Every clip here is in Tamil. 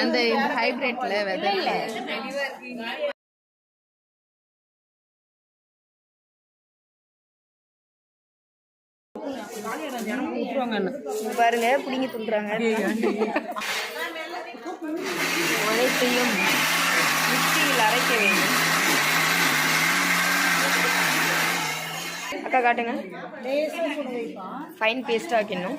அந்த ஹைபிரிட்ல விதை இங்க பாருங்க பிடிங்கி துண்டுறாங்க அனைத்தையும் மிக்சியில் அரைக்க வேண்டும். அக்கா காட்டுங்க. ஃபைன் பேஸ்டாக வைக்கணும்.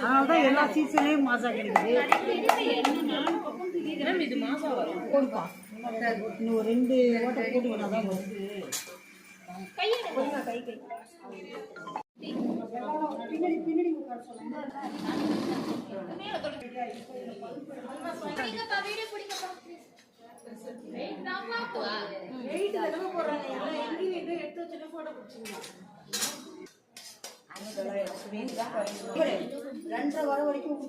அதனால தான் எல்லா சீசன்லேயும் மாசா கிடைக்குது. கொடுப்பா இன்னும் ரெண்டு ஓட்டை போட்டு வந்தால் தான் கை பின்னாடி பின்னாடி உட்கார சொல்லுங்க ரெண்டரை வர வரைக்கும்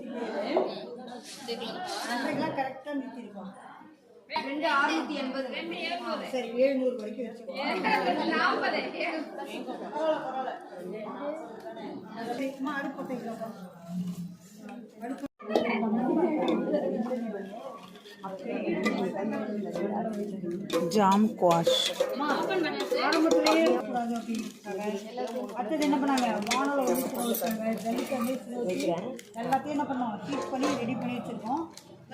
ரெண்டரைக்கெல்லாம் கரெக்டாக நிறுத்திருக்கோம். ரெண்டு ஆறுநூத்தி எண்பது. சரி ஏழுநூறு வரைக்கும் வச்சுக்கோங்க அம்மா, அடுப்பு வைக்கலாம்ப்பா. Jam quash. அடுத்தது என்ன பண்ணாங்க? வச்சு எல்லாத்தையும் என்ன பண்ணோம் ஹீட் பண்ணி ரெடி பண்ணி வச்சிருக்கோம்.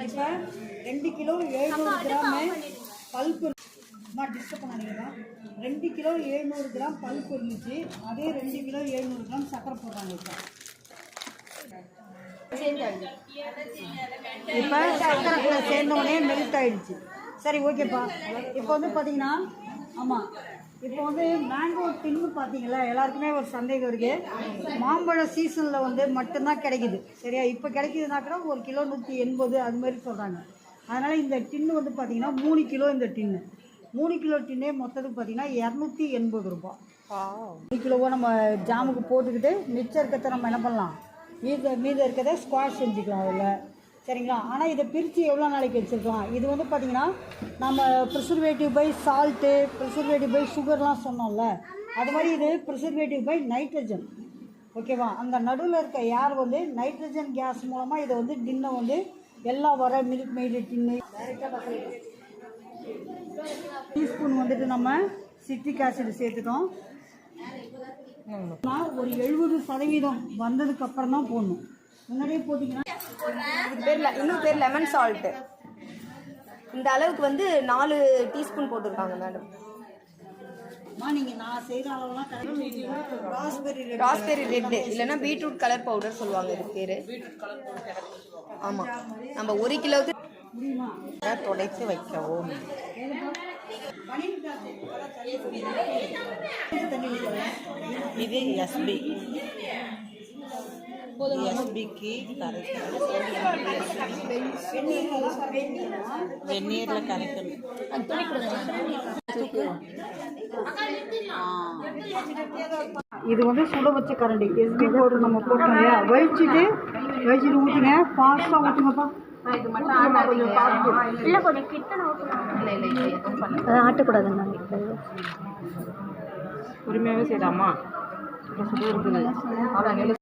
இப்போ ரெண்டு கிலோ எழுநூறு கிராம் பல்ப்பு அம்மா டிஸ்டர்ப் பண்ணாதீங்கம்மா ரெண்டு கிலோ எழுநூறு கிராம் பல்ப்பு இருந்துச்சு. அதே ரெண்டு கிலோ எழுநூறு கிராம் சக்கரை போடுறாங்க இப்போ. இப்போ சக்கரை சேர்ந்தோடனே மெல்ட் ஆயிடுச்சு. சரி ஓகேப்பா இப்போ வந்து பார்த்தீங்கன்னா ஆமாம் இப்போ வந்து மேங்கோ டின்னு பார்த்தீங்களா? எல்லாருக்குமே ஒரு சந்தேகம் இருக்கு. மாம்பழம் சீசனில் வந்து மட்டும்தான் கிடைக்குது. சரியா? இப்போ கிடைக்குதுன்னா கூட ஒரு கிலோ நூற்றி எண்பது அது மாதிரி சொல்கிறாங்க அதனால் இந்த டின்னு வந்து பார்த்தீங்கன்னா மூணு கிலோ இந்த டின்னு மூணு கிலோ டின்னே மொத்தத்துக்கு பார்த்தீங்கன்னா இரநூத்தி எண்பது ரூபாய். மூணு கிலோவோ நம்ம ஜாமுக்கு போட்டுக்கிட்டு மிச்சம் இருக்கிறத நம்ம என்ன பண்ணலாம்? மீத மீதம் இருக்கிறத ஸ்குவாஷ் செஞ்சுக்கலாம் அதில். சரிங்களா? ஆனால் இதை பிரித்து எவ்வளோ நாளைக்கு வச்சுருக்கலாம்? இது வந்து பார்த்திங்கன்னா நம்ம preservative by salt preservative by சுகர்லாம் சொன்னோம்ல. அது மாதிரி இது ப்ரிசர்வேட்டிவ் பை நைட்ரஜன் ஓகேவா அந்த நடுவில் இருக்க ஏர் வந்து நைட்ரஜன் கேஸ் மூலமாக இதை வந்து டின்னை வந்து எல்லா வர மில்க் மெய்டு டின்னு டீஸ்பூன் வந்துட்டு நம்ம சிட்ரிக் ஆசிட் சேர்த்துட்டோம். ஒரு எழுபது சதவீதம் வந்ததுக்கு அப்புறம் தான் போடணும். முன்னாடியே போட்டிங்கன்னா இதுக்கு பேர் இன்னும் பேர் லெமன் சால்ட்டு இந்த அளவுக்கு வந்து நாலு டீஸ்பூன் போட்டிருக்காங்க மேடம் ராஸ்பெரி ரெட்டு இல்லைன்னா பீட்ரூட் கலர் பவுடர் சொல்லுவாங்க இதுக்கு பேர். ஆமாம் நம்ம ஒரு கிலோவுக்கு துடைத்து வைக்கவும். இது எஸ்பி எஸ்பிக்கு வெந்நீரில் கரைக்கணும். இது வந்து சுட வச்ச கரண்டி. எஸ்பி பவுடர் நம்ம போட்டோம் இல்லையா? வழிச்சிட்டு வழிச்சிட்டு ஊற்றுங்க ஃபாஸ்ட்டாக ஊற்றுங்கப்பா இல்லை கொஞ்சம் கிட்ட ஆட்டக்கூடாதுங்க. உரிமையாகவே இருக்குது.